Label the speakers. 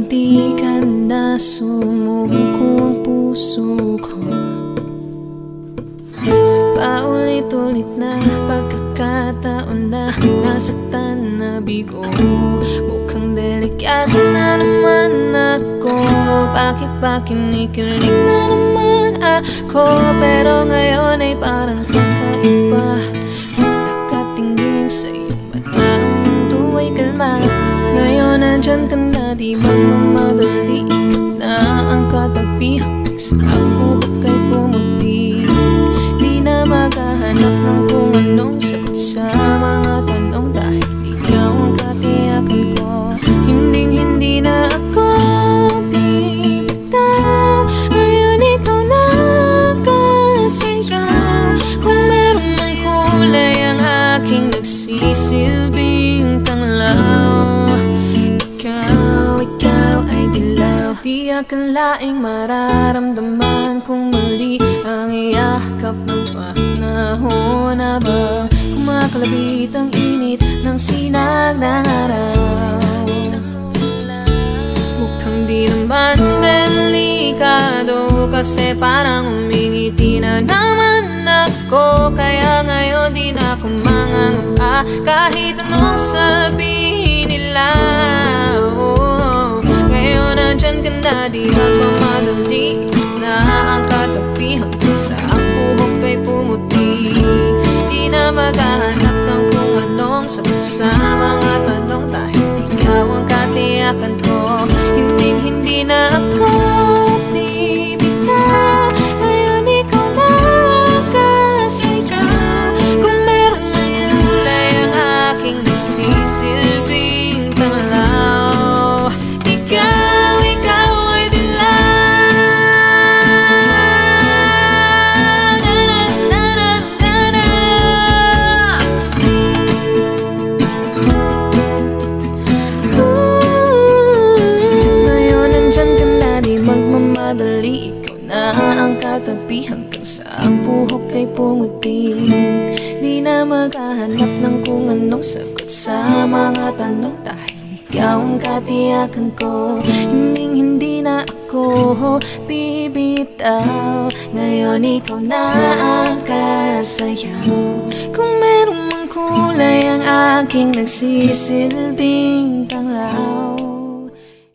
Speaker 1: Unti ka na sumuko ang puso ko. Sa paulit-ulit na pagkakataon na Nasaktan na bigo Mukhang delikado na naman ako. Bakit ba kinikilig na naman ako? Pero ngayon ay parang kakaiba. Nandyan ka na Di magmamadali na ang katabi Hanggang sa ang akalaing mararamdaman kung muli Ang iyakap ng panahon Habang kumakalabit ang init ng sinag ng araw? Mukhang di naman delikado Kasi parang umingiti na naman ako. Kaya ngayon di na ako mangangamba Kahit anong sabihin nila nandyan ka na di magmamadali Na ang katabi hanggang sa ang buhok ay pumuti. Di na maghahanap ng kung anong sagot sa mga tanong Dahil ikaw ang katiyakan ko. Hindi hindi na ako magmamadali Ikaw na ang katabi hanggang sa ang buhok ay pumuti. Di na maghahanap ng kung anong sagot sa mga tanong Dahil ikaw ang katiyakan ko. Hindi hindi na ako bibitaw. Ngayon ikaw na ang kasayaw Kung meron mang kulay ang aking nagsisilbing tanglaw